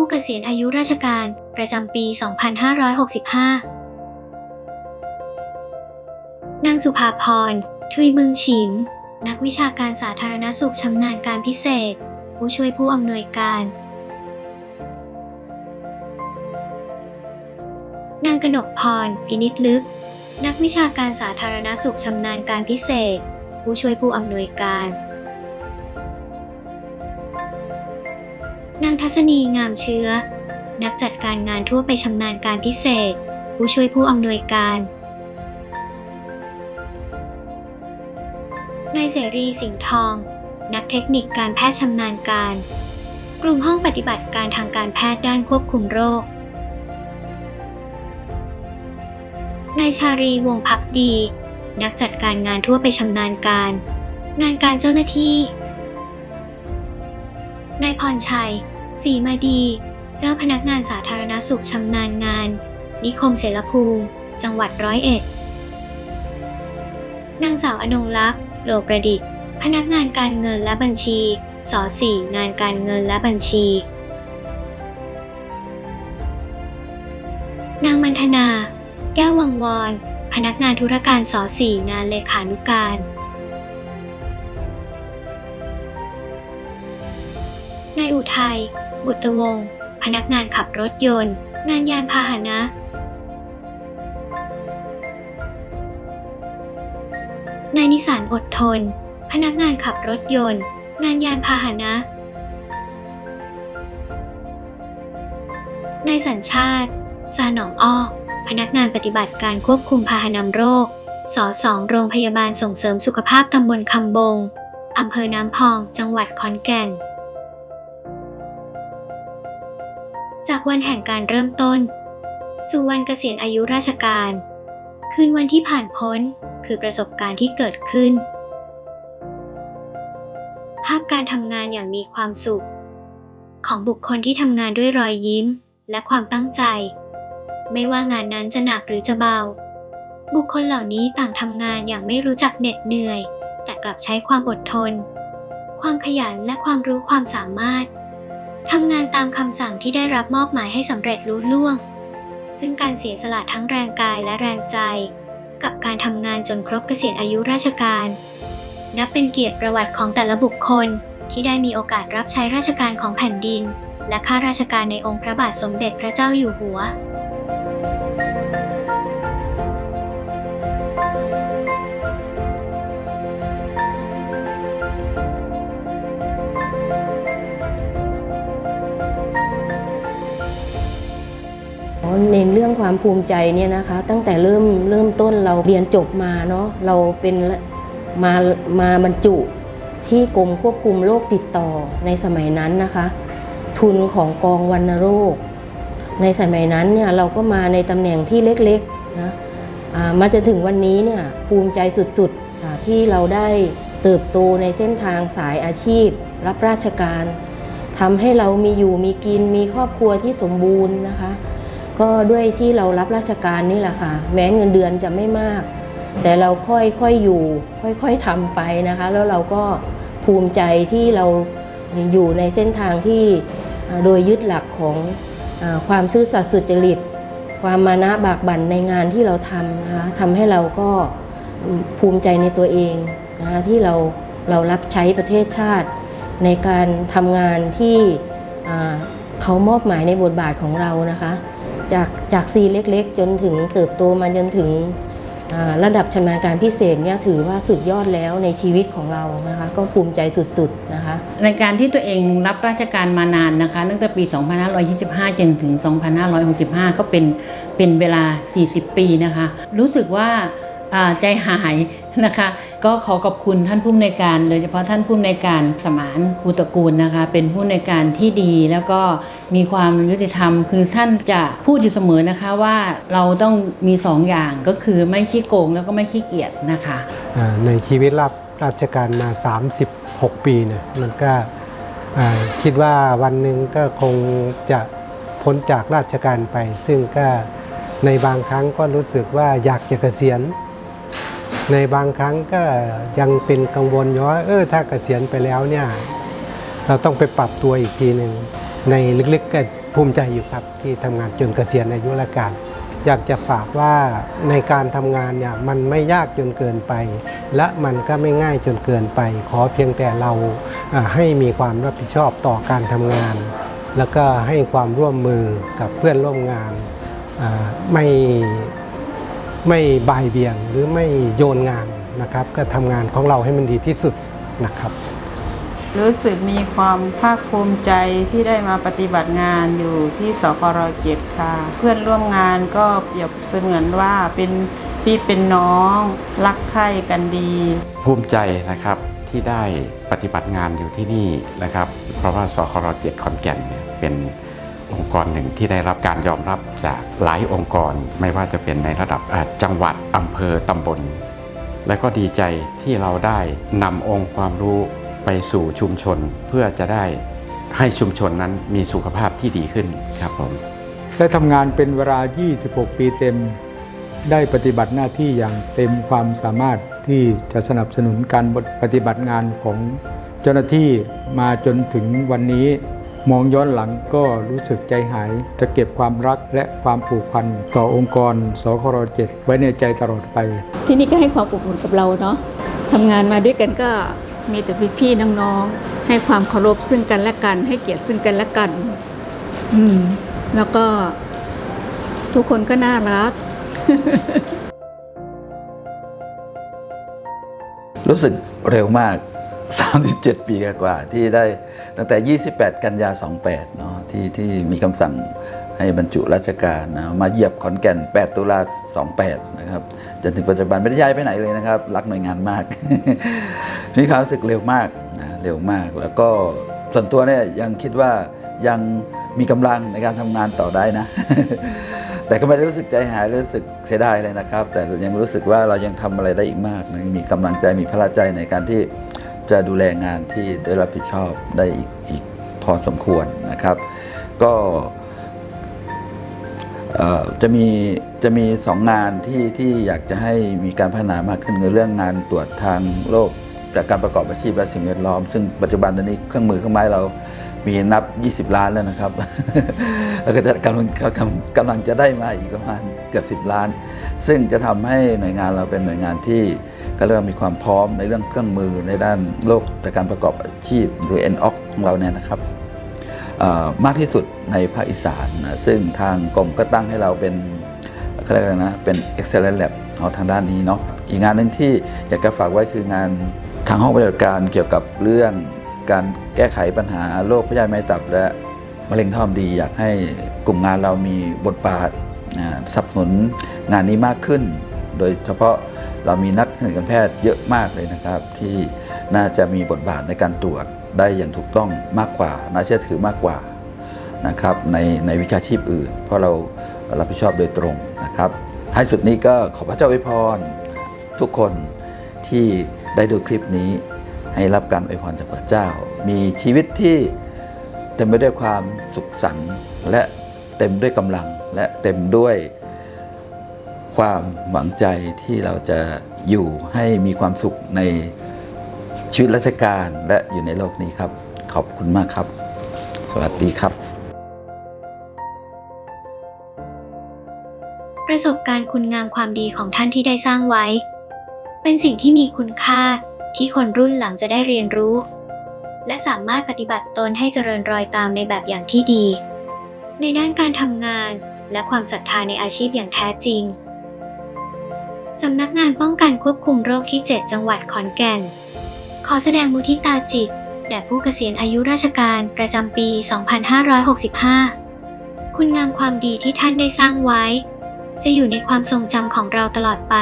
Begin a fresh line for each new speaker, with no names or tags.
ผู้เกษียณอายุราชการประจำปี 2565 นางสุภาพร ทุยมืองฉิม นักวิชาการสาธารณสุขชำนาญการพิเศษ ผู้ช่วยผู้อำนวยการ นางกนกพร พินิจลึก นักวิชาการสาธารณสุขชำนาญการพิเศษ ผู้ช่วยผู้อำนวยการ นางทัศนีงามเชื้อ นักจัดการงานทั่วไปชำนาญการพิเศษ ผู้ช่วยผู้อำนวยการนายเสรีสิงห์ทอง นักเทคนิคการแพทย์ชำนาญการ กลุ่มห้องปฏิบัติการทางการแพทย์ด้านควบคุมโรคนายชารีวงพักดี นักจัดการงานทั่วไปชำนาญการ งานการเจ้าหน้าที่นายพรชัย ศรีมาดี เจ้าพนักงานสาธารณสุขชำนาญงาน นิคมเสรภูมิ จังหวัดร้อยเอ็ด นางสาวอนงลักษ์โลประดิษฐ์ พนักงานการเงินและบัญชีสสี่งานการเงินและบัญชี นางมันธนา แก้ววังวอนพนักงานธุรการสสี่งานเลขานุการนายอุทัย บุตวงศ์พนักงานขับรถยนต์ งานยานพาหนะ นายนิสานอดทน พนักงานขับรถยนต์ งานยานพาหนะ นายสัญชาติซาหนองอ้อพนักงานปฏิบัติการควบคุมพาหนำโรคสสองโรงพยาบาลส่งเสริมสุขภาพตำบลคำบง อำเภอน้ำพอง จังหวัดขอนแก่น จากวันแห่งการเริ่มต้น สู่วันเกษียณอายุราชการ คืนวันที่ผ่านพ้นคือประสบการณ์ที่เกิดขึ้น ภาพการทำงานอย่างมีความสุข ของบุคคลที่ทำงานด้วยรอยยิ้มและความตั้งใจ ไม่ว่างานนั้นจะหนักหรือจะเบา บุคคลเหล่านี้ต่างทำงานอย่างไม่รู้จักเหน็ดเหนื่อย แต่กลับใช้ความอดทน ความขยันและความรู้ความสามารถ ทำงานตามคำสั่งที่ได้รับมอบหมายให้สำเร็จลุล่วง ซึ่งการเสียสละทั้งแรงกายและแรงใจ กับการทำงานจนครบเกษียณอายุราชการ นับเป็นเกียรติประวัติของแต่ละบุคคลที่ได้มีโอกาสรับใช้ราชการของแผ่นดิน และข้าราชการในองค์พระบาทสมเด็จพระเจ้าอยู่หัว
นเรื่องความภูมิใจเนี่ยนะคะ ตั้งแต่เริ่มเริ่มต้นเราเรียนจบมาเนาะเราเป็นมามาบรรจุที่กรมควบคุมโรคติดต่อในสมัยนั้นนะคะ ทุนของกองวัณโรค ในสมัยนั้นเนี่ยเราก็มาในตำแหน่งที่เล็กๆนะมาจนถึงวันนี้เนี่ยภูมิใจสุดๆที่เราได้เติบโตในเส้นทางสายอาชีพ รับราชการทำให้เรามีอยู่มีกินมีครอบครัวที่สมบูรณ์นะคะ ก็ด้วยที่เรารับราชการนี่แหละค่ะ แม้เงินเดือนจะไม่มาก แต่เราค่อยๆอยู่ ค่อยๆทำไปนะคะ แล้วเราก็ภูมิใจที่เราอยู่ในเส้นทางที่โดยยึดหลักของอความซื่อสัตย์สุจริต ความมานะบากบั่นในงานที่เราทำนะคะทำให้เราก็ภูมิใจในตัวเองนะคะที่เราเรารับใช้ประเทศชาติ ในการทำงานที่เขามอบหมายในบทบาทของเรานะคะ จากจากซีเล็กๆ จนถึงเติบโตมาจนถึงระดับชำนาญการพิเศษเนี่ยถือว่าสุดยอดแล้วในชีวิตของเรานะคะก็ภูมิใจสุดๆนะคะ
ในการที่ตัวเองรับราชการมานานนะคะตั้งแต่ปี 2525 จนถึง 2565 ก็เป็นเป็นเวลา 40 ปีนะคะ รู้สึกว่า ใจหายนะคะ ก็ขอขอบคุณท่านผู้อำนการโดยเฉพาะท่านผู้อำนการสมานภูตระกูลนะคะ เป็นผู้อำนการที่ดีแล้วก็มีความยุติธรรม คือท่านจะพูดอยู่เสมอนะคะว่าเราต้องมีสองอย่างก็คือไม่ขี้โกงแล้วก็ไม่ขี้เกียจนะคะ
ในชีวิตรับราชการมา 36 ปีเนี่ยมันก็คิดว่าวันหนึ่งก็คงจะพ้นจากราชการไป ซึ่งก็ในบางครั้งก็รู้สึกว่าอยากจะเกษียณ ในบางครั้งก็ยังเป็นกังวลอยู่ว่าเออถ้าเกษียณไปแล้วเนี่ยเราต้องไปปรับตัวอีกทีหนึ่งในลึกๆก็ภูมิใจอยู่ครับที่ทำงานจนเกษียณอายุราชการอยากจะฝากว่าในการทำงานเนี่ยมันไม่ยากจนเกินไป และมันก็ไม่ง่ายจนเกินไป ขอเพียงแต่เราให้มีความรับผิดชอบต่อการทำงาน แล้วก็ให้ความร่วมมือกับเพื่อนร่วมงานไม่ ไม่บ่ายเบี่ยงหรือไม่โยนงานนะครับ ก็ทำงานของเราให้มันดีที่สุดนะครับ
รู้สึกมีความภาคภูมิใจที่ได้มาปฏิบัติงานอยู่ที่สกรเจ็ดค่ะ เพื่อนร่วมงานก็เปรียบเสมือนว่าเป็นพี่เป็นน้องรักใคร่กันดี
ภูมิใจนะครับที่ได้ปฏิบัติงานอยู่ที่นี่นะครับ เพราะว่าสคร7ขอนแก่นเนี่ยเป็น องค์กรหนึ่งที่ได้รับการยอมรับจากหลายองค์กร ไม่ว่าจะเป็นในระดับจังหวัดอำเภอตำบล และก็ดีใจที่เราได้นำองค์ความรู้ไปสู่ชุมชน เพื่อจะได้ให้ชุมชนนั้นมีสุขภาพที่ดีขึ้นครับผม
ได้ทำงานเป็นเวลา 26 ปีเต็ม ได้ปฏิบัติหน้าที่อย่างเต็มความสามารถที่จะสนับสนุนการปฏิบัติงานของเจ้าหน้าที่มาจนถึงวันนี้ มองย้อนหลังก็รู้สึกใจหาย จะเก็บความรักและความผูกพันต่อองค์กรสคร7ไว้ในใจตลอดไป
ที่นี่ก็ให้ความอบอุ่นกับเราเนาะทำงานมาด้วยกันก็มีแต่พี่ๆน้องๆให้ความเคารพซึ่งกันและกัน ให้เกียรติซึ่งกันและกัน อืม แล้วก็ทุกคนก็น่ารัก
รู้สึกเร็วมาก 37 ปีกว่าที่ได้ตั้งแต่ 28 กันยา 28เนาะที่ที่มีคำสั่งให้บรรจุราชการนะมาเหยียบขอนแก่น 8 ตุลา 28 นะครับจนถึงปัจจุบันไม่ได้ย้ายไปไหนเลยนะครับ รักหน่วยงานมาก มีความรู้สึกเร็วมากนะเร็วมาก แล้วก็ส่วนตัวเนี่ยยังคิดว่ายังมีกำลังในการทำงานต่อได้นะ แต่ก็ไม่ได้รู้สึกใจหายรู้สึกเสียดายเลยนะครับ แต่ยังรู้สึกว่าเรายังทำอะไรได้อีกมากนะมีกำลังใจมีพละใจในการที่ จะดูแลงานที่ได้รับผิดชอบได้อีกอกพอสมควรนะครับ ก็จะมีจะมีสองงานที่ที่อยากจะให้มีการพัฒนามากขึ้นคือเรื่องงานตรวจทางโลกจากการประกอบอาชีพและสิ่งแวดล้อม ซึ่งปัจจุบันตอนนี้เครื่องมือเครื่องไม้เรามีนับ 20 ล้านแล้วนะครับ แล้วก็จะกำลังกำกำลังจะได้มาอีกประมาณเกือบ 10 ล้าน ซึ่งจะทำให้หน่วยงานเราเป็นหน่วยงานที่ ก็เรียกว่ามีความพร้อมในเรื่องเครื่องมือในด้านโลกจากการประกอบอาชีพหรือ NOC ของเราเนี่ยนะครับมากที่สุดในภาคอีสานนะซึ่งทางกรมก็ตั้งให้เราเป็นเขาเรียกอะไรนะเป็น excellent lab เอาทางด้านนี้เนาะอีกงานหนึ่งที่อยากจะฝากไว้คืองานทางห้องปฏิบัติการเกี่ยวกับเรื่องการแก้ไขปัญหาโรคพยาธิไม้ตับและมะเร็งท่อมดี อยากให้กลุ่มงานเรามีบทบาทสนับสนุนงานนี้มากขึ้น โดยเฉพาะ เรามีนักทางการแพทย์เยอะมากเลยนะครับ ที่น่าจะมีบทบาทในการตรวจได้อย่างถูกต้องมากกว่า น่าเชื่อถือมากกว่านะครับในในวิชาชีพอื่น เพราะเรารับผิดชอบโดยตรงนะครับท้ายสุดนี้ก็ขอพระเจ้าอวยพรทุกคนที่ได้ดูคลิปนี้ให้รับการอวยพรจากพระเจ้า มีชีวิตที่เต็มไปด้วยความสุขสันต์และเต็มด้วยกำลังและเต็มด้วย ความหวังใจที่เราจะอยู่ให้มีความสุขในชีวิตราชการและอยู่ในโลกนี้ครับ ขอบคุณมากครับ สวัสดีครับ
ประสบการณ์คุณงามความดีของท่านที่ได้สร้างไว้ เป็นสิ่งที่มีคุณค่าที่คนรุ่นหลังจะได้เรียนรู้ และสามารถปฏิบัติตนให้เจริญรอยตามในแบบอย่างที่ดี ในด้านการทำงานและความศรัทธาในอาชีพอย่างแท้จริง สำนักงานป้องกันควบคุมโรคที่ 7 จังหวัดขอนแก่น ขอแสดงมุทิตาจิต แด่ผู้เกษียณอายุราชการประจำปี 2565 คุณงามความดีที่ท่านได้สร้างไว้ จะอยู่ในความทรงจำของเราตลอดไป